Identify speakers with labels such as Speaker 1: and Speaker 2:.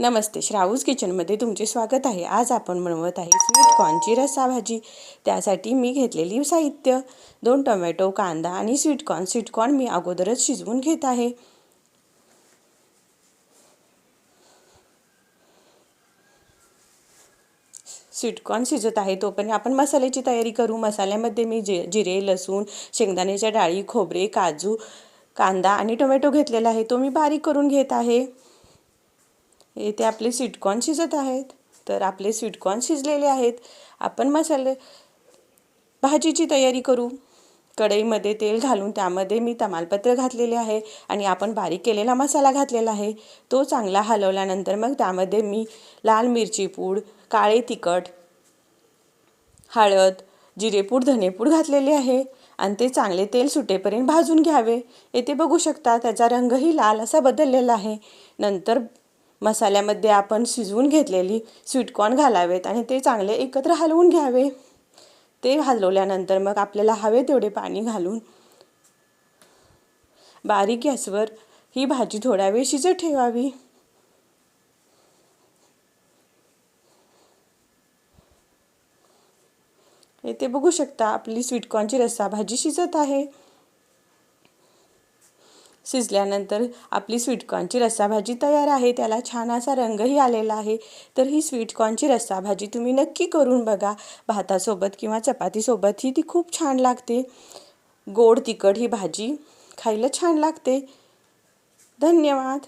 Speaker 1: नमस्ते श्रावूज किचनमध्ये तुमचे स्वागत आहे. आज आपण बनवत आहे स्वीट कॉर्नची रस्सा भाजी त्यासाठी मी घेतलेली साहित्य दोन टोमॅटो कांदा आणि स्वीट कॉर्न. स्वीट कॉर्न मी अगोदरच शिजवून घेत आहे. स्वीटकॉर्न शिजत आहे तोपर्यंत आपण मसाल्याची तयारी करू. मसाल्यामध्ये मी जि जिरे लसूण शेंगदाण्याच्या डाळी खोबरे काजू कांदा आणि टोमॅटो घेतलेला आहे. तो मी बारीक करून घेत आहे. येथे आपले स्वीटकॉर्न शिजत आहेत. तर आपले स्वीटकॉर्न शिजलेले आहेत. आपण मसाले भाजीची तयारी करू. कढईमध्ये तेल घालून त्यामध्ये मी तमालपत्र घातलेले आहे आणि आपण बारीक केलेला मसाला घातलेला आहे. तो चांगला हलवल्यानंतर मग त्यामध्ये मी लाल मिरची पूड काळे तिखट हळद जिरेपूड धनेपूड घातलेले आहे आणि ते चांगले तेल सुटेपर्यंत भाजून घ्यावे. येथे बघू शकता त्याचा रंगही लाल असा बदललेला आहे. नंतर मसाल्यामध्ये आपण शिजवून घेतलेली स्वीटकॉर्न घालावेत आणि ते चांगले एकत्र हलवून घ्यावे. ते हलवल्यानंतर मग आपल्याला हवे तेवढे पाणी घालून बारीक गॅसवर ही भाजी थोडा वेळ शिजत ठेवावी. येथे बघू शकता आपली स्वीटकॉर्नची रस्सा भाजी शिजत आहे. शिजल्यानंतर आपली स्वीटकॉर्नची रस्साभाजी तयार आहे. त्याला छान असा रंगही आलेला आहे. तर ही स्वीटकॉर्नची रस्साभाजी तुम्ही नक्की करून बघा. भातासोबत किंवा चपातीसोबत ती खूप छान लागते. गोड तिखट ही भाजी खायला छान लागते. धन्यवाद.